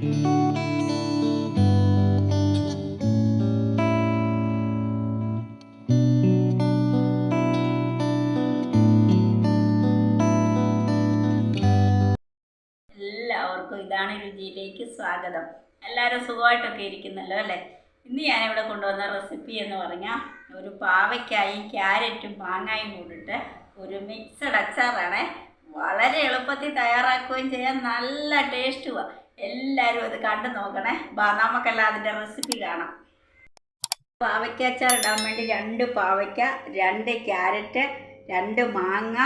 എല്ലാവർക്കും ഇതാണ് രുചിയിലേക്ക് സ്വാഗതം. എല്ലാവരും സുഖമായിട്ടൊക്കെ ഇരിക്കുന്നല്ലോ അല്ലേ? ഇന്ന് ഞാനിവിടെ കൊണ്ടുവന്ന റെസിപ്പി എന്ന് പറഞ്ഞാൽ ഒരു പാവയ്ക്കായും ക്യാരറ്റും മാങ്ങായും കൂടിട്ട് ഒരു മിക്സഡ് അച്ചാറാണ്. വളരെ എളുപ്പത്തിൽ തയ്യാറാക്കുകയും ചെയ്യാൻ നല്ല ടേസ്റ്റുമാണ് എല്ലാവരും അത് കണ്ടു നോക്കണേ. ബാ നമുക്കെല്ലാം അതിന്റെ റെസിപ്പി കാണാം. പാവയ്ക്ക അച്ചാർ ഇടാൻ വേണ്ടി രണ്ട് പാവയ്ക്ക രണ്ട് ക്യാരറ്റ് രണ്ട് മാങ്ങ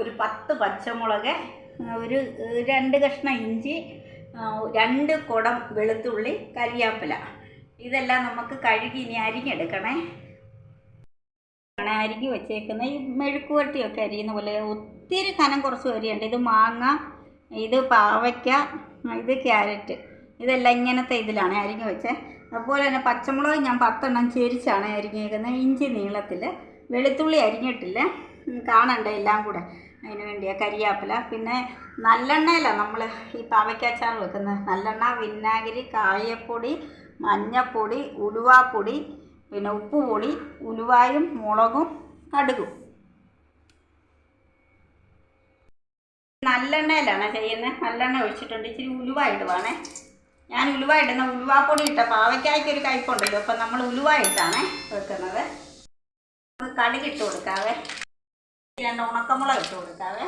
ഒരു പത്ത് പച്ചമുളക് ഒരു രണ്ട് കഷ്ണം ഇഞ്ചി രണ്ട് കുടം വെളുത്തുള്ളി കരിയാപ്പില. ഇതെല്ലാം നമുക്ക് കഴുകി ഇനി അരിഞ്ഞെടുക്കണേ. ആണ് അരിഞ്ഞ് വെച്ചേക്കുന്നത്. ഈ മെഴുക്കുവരട്ടിയൊക്കെ അരിയുന്ന പോലെ ഒത്തിരി കനം കുറച്ച് അരിയുണ്ട്. ഇത് മാങ്ങ ഇത് പാവയ്ക്ക ഇത് ക്യാരറ്റ്. ഇതെല്ലാം ഇങ്ങനത്തെ ഇതിലാണ് അരിഞ്ഞ് വെച്ചത് അതുപോലെ തന്നെ പച്ചമുളക് ഞാൻ പത്തെണ്ണം ചെരിച്ചാണ് അരിഞ്ഞേക്കുന്നത്. ഇഞ്ചി നീളത്തിൽ വെളുത്തുള്ളി അരിഞ്ഞിട്ടില്ല. കാണണ്ട എല്ലാം കൂടെ. അതിന് വേണ്ടിയാണ് കരിയാപ്പില. പിന്നെ നല്ലെണ്ണയിലാണ് നമ്മൾ ഈ പാവയ്ക്കാച്ചാർ വെക്കുന്നത്. നല്ലെണ്ണ വിനാഗിരി കായപ്പൊടി മഞ്ഞപ്പൊടി ഉലുവാപ്പൊടി പിന്നെ ഉപ്പുപൊടി ഉലുവായും മുളകും കടുകും. നല്ലെണ്ണയിലാണ് ചെയ്യുന്നത് നല്ലെണ്ണ ഒഴിച്ചിട്ടുണ്ട്. ഇച്ചിരി ഉലുവ ഇടുവാണേ ഞാൻ ഉലുവ ഇടുന്ന ഉലുവാപ്പൊടി ഇട്ട പാവയ്ക്കായ്ക്ക് ഒരു കയ്പുണ്ടല്ലോ അപ്പം നമ്മൾ ഉലുവ ഇട്ടാണ് വെക്കുന്നത് നമുക്ക് കടുകിട്ട് കൊടുക്കാവേ. രണ്ട് ഉണക്കമുളക് ഇട്ട് കൊടുക്കാവേ.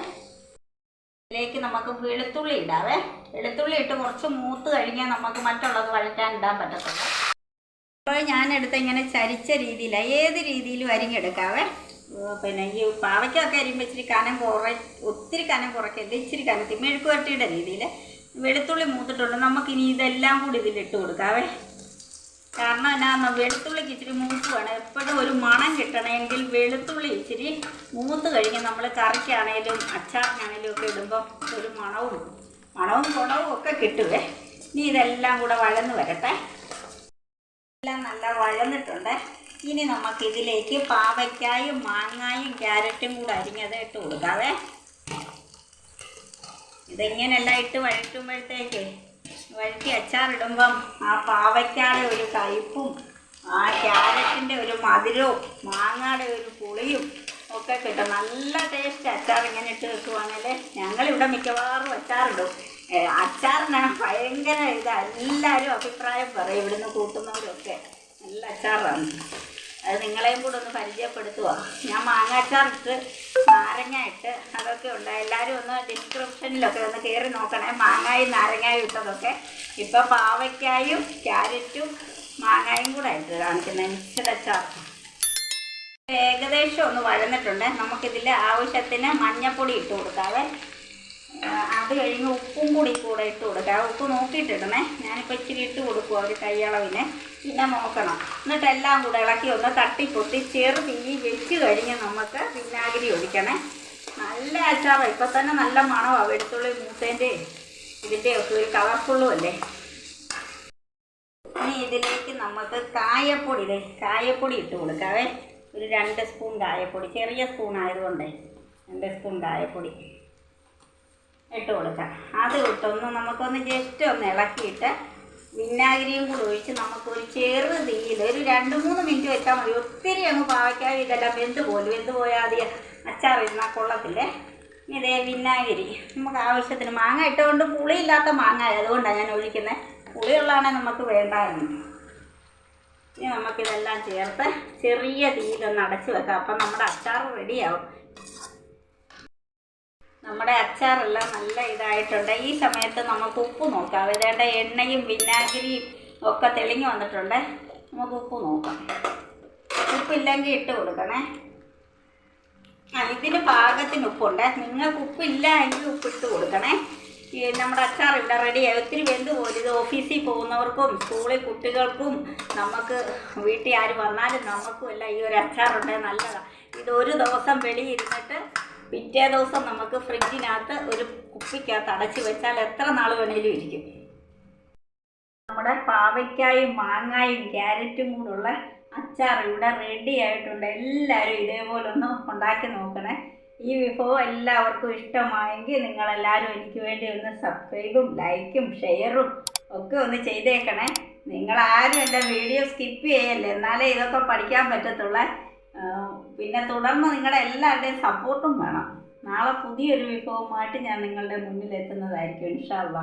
ഇതിലേക്ക് നമുക്ക് വെളുത്തുള്ളി ഇടാവേ. വെളുത്തുള്ളി ഇട്ട് കുറച്ച് മൂത്ത് കഴിഞ്ഞാൽ നമുക്ക് മറ്റുള്ളത് വഴറ്റാൻ ഇടാൻ പറ്റത്തുള്ളൂ. അപ്പോൾ ഞാനെടുത്ത് ഇങ്ങനെ ചരിച്ച രീതിയിലാണ് ഏത് രീതിയിലും അരിഞ്ഞെടുക്കാവേ. പിന്നെ ഈ പാവയ്ക്കൊക്കെ അരിയുമ്പോൾ ഇച്ചിരി കനം കുറ ഒത്തിരി കനം കുറയ്ക്കരുത്. ഇച്ചിരി കനത്തി മെഴുക്ക് വരട്ടിയുടെ രീതിയിൽ വെളുത്തുള്ളി മൂത്തിട്ടുണ്ട്. നമുക്കിനി ഇതെല്ലാം കൂടി ഇതിലിട്ട് കൊടുക്കാവേ കാരണം എന്നാന്ന് വെളുത്തുള്ളിക്ക് ഇച്ചിരി മൂത്ത് വേണം എപ്പോഴും ഒരു മണം കിട്ടണമെങ്കിൽ വെളുത്തുള്ളി ഇച്ചിരി മൂത്ത് കഴിഞ്ഞ് നമ്മൾ കറിക്കാണേലും അച്ചാറിനാണേലും ഒക്കെ ഇടുമ്പോൾ ഒരു മണവും മണവും ഗുണവും ഒക്കെ കിട്ടുവേ. ഇനി ഇതെല്ലാം കൂടെ വഴന്ന് വരട്ടെ. എല്ലാം നല്ല വഴന്നിട്ടുണ്ട്. ഇനി നമുക്ക് ഇതിലേക്ക് പാവയ്ക്കായും മാങ്ങായും ക്യാരറ്റും കൂടെ അരിഞ്ഞത് ഇട്ട് കൊടുക്കാവേ. ഇതിങ്ങനെല്ലാം ഇട്ട് വഴറ്റുമ്പോഴത്തേക്ക്? വഴറ്റി അച്ചാറിടുമ്പം ആ പാവയ്ക്കാടെ ഒരു കയ്പും ആ ക്യാരറ്റിന്റെ ഒരു മധുരവും മാങ്ങയുടെ ഒരു പുളിയും ഒക്കെ കിട്ടും. നല്ല ടേസ്റ്റ് അച്ചാർ ഇങ്ങനെ ഇട്ട് വെക്കുവാണെങ്കിൽ ഞങ്ങളിവിടെ മിക്കവാറും അച്ചാറിടും. അച്ചാറിനാണ് ഭയങ്കര ഇത്. എല്ലാവരും അഭിപ്രായം പറയും ഇവിടുന്ന് കൂട്ടുന്നവരൊക്കെ. നല്ല അച്ചാറാണ്. അത് നിങ്ങളെയും കൂടെ ഒന്ന് പരിചയപ്പെടുത്തുക ഞാൻ മാങ്ങാച്ചാറിട്ട് നാരങ്ങ ഇട്ട് അതൊക്കെ ഉണ്ട്. എല്ലാവരും ഒന്ന് ഡിസ്ക്രിപ്ഷനിലൊക്കെ ഒന്ന് കയറി നോക്കണേ. മാങ്ങായും നാരങ്ങായും ഇട്ടതൊക്കെ. ഇപ്പം പാവയ്ക്കായും ക്യാരറ്റും മാങ്ങായും കൂടെ ഇട്ട് കാണിക്കുന്നത് മിക്സഡച്ചാർ ഏകദേശം ഒന്ന് വഴന്നിട്ടുണ്ട്. നമുക്കിതിൽ ആവശ്യത്തിന് മഞ്ഞപ്പൊടി ഇട്ട് കൊടുക്കാവേ. അത് കഴിഞ്ഞ് ഉപ്പും കൂടി കൂടെ ഇട്ട് കൊടുക്കാം. ഉപ്പ് നോക്കിയിട്ടിടണേ. ഞാനിപ്പോൾ ഇച്ചിരി ഇട്ട് കൊടുക്കും ഒരു കൈയളവിന്. പിന്നെ നോക്കണം. എന്നിട്ട് എല്ലാം കൂടെ ഇളക്കി ഒന്ന് തട്ടി തട്ടിപ്പൊത്തി ചെറു തീ വെച്ച് കഴിഞ്ഞ് നമുക്ക് വിനാഗിരി ഒഴിക്കണേ. നല്ല അച്ചാറാണ് ഇപ്പം തന്നെ നല്ല മണമാണ് വെളുത്തുള്ളി മൂത്തേന്റെ ഇതിന്റെ ഒക്കെ ഒരു കളർഫുള്ളും അല്ലേ? ഇനി ഇതിലേക്ക് നമുക്ക് കായപ്പൊടി ദേ കായപ്പൊടി ഇട്ട് കൊടുക്കാവേ. ഒരു രണ്ട് സ്പൂൺ കായപ്പൊടി. ചെറിയ സ്പൂൺ ആയതുകൊണ്ടേ രണ്ട് സ്പൂൺ കായപ്പൊടി. ഇട്ട് കൊടുക്കാം. അത് ഇട്ടൊന്ന് നമുക്കൊന്ന് ജസ്റ്റ് ഒന്ന് ഇളക്കിയിട്ട് വിനാഗിരിയും കൂടി ഒഴിച്ച് നമുക്കൊരു ചെറു തീയിൽ ഒരു രണ്ട് മൂന്ന് മിനിറ്റ് വെച്ചാൽ മതി. ഒത്തിരി അങ്ങ് പാവയ്ക്കാതെ ഇതെല്ലാം വെന്ത് പോലും വെന്ത് പോയാൽ അത് അച്ചാർ ഇരുന്നാൽ കൊള്ളത്തില്ലേ? ഇതേ വിനാഗിരി. നമുക്ക് ആവശ്യത്തിന് മാങ്ങ ഇട്ടുകൊണ്ട് പുളിയില്ലാത്ത മാങ്ങ അതുകൊണ്ടാണ് ഞാൻ ഒഴിക്കുന്നത് പുളിയുള്ളതാണെങ്കിൽ നമുക്ക് വേണ്ടായിരുന്നു. ഇനി നമുക്കിതെല്ലാം ചേർത്ത് ചെറിയ തീയിലൊന്ന് അടച്ച് വെക്കാം. അപ്പം നമ്മുടെ അച്ചാർ റെഡിയാവും നമ്മുടെ അച്ചാറെല്ലാം നല്ല ഇതായിട്ടുണ്ട്. ഈ സമയത്ത് നമുക്ക് ഉപ്പ് നോക്കാം. വേണ്ട എണ്ണയും വിനാഗിരിയും ഒക്കെ തെളിഞ്ഞു വന്നിട്ടുണ്ട്. നമുക്ക് ഉപ്പ് നോക്കാം. ഉപ്പില്ലെങ്കിൽ ഇട്ട് കൊടുക്കണേ. ആ ഇതിന് പാകത്തിന് ഉപ്പുണ്ട്. നിങ്ങൾക്ക് ഉപ്പില്ല എങ്കിൽ ഉപ്പിട്ട് കൊടുക്കണേ. ഈ നമ്മുടെ അച്ചാർ റെഡിയായി ഒത്തിരി വെന്ത് പോലും ഇത് ഓഫീസിൽ പോകുന്നവർക്കും സ്കൂളിൽ കുട്ടികൾക്കും നമുക്ക് വീട്ടിൽ ആര് വന്നാലും നമുക്കും എല്ലാം ഈ ഒരു അച്ചാറുണ്ടെങ്കിൽ നല്ലതാണ് ഇത് ഒരു ദിവസം വെളിയിരുന്നിട്ട് പിറ്റേ ദിവസം നമുക്ക് ഫ്രിഡ്ജിനകത്ത് ഒരു കുപ്പിക്കകത്ത് അടച്ച് വെച്ചാൽ എത്ര നാൾ വേണേലും ഇരിക്കും. നമ്മുടെ പാവയ്ക്കായും മാങ്ങായും ക്യാരറ്റും കൂടുള്ള അച്ചാർ ഇവിടെ റെഡി ആയിട്ടുണ്ട്. എല്ലാവരും ഇതേപോലെ ഒന്ന് ഉണ്ടാക്കി നോക്കണേ. ഈ വിഭവം എല്ലാവർക്കും ഇഷ്ടമായെങ്കിൽ നിങ്ങളെല്ലാവരും എനിക്ക് വേണ്ടി ഒന്ന് സബ്സ്ക്രൈബും ലൈക്കും ഷെയറും ഒക്കെ ഒന്ന് ചെയ്തേക്കണേ. നിങ്ങളാരും എന്റെ വീഡിയോ സ്കിപ്പ് ചെയ്യല്ലേ? എന്നാലേ ഇതൊക്കെ പഠിക്കാൻ പറ്റത്തുള്ളേ. പിന്നെ തുടർന്ന് നിങ്ങളുടെ എല്ലാവരുടെയും സപ്പോർട്ടും വേണം. നാളെ പുതിയൊരു വിഭവമായിട്ട് ഞാൻ നിങ്ങളുടെ മുന്നിൽ എത്തുന്നതായിരിക്കും ഇൻഷാല്ലാ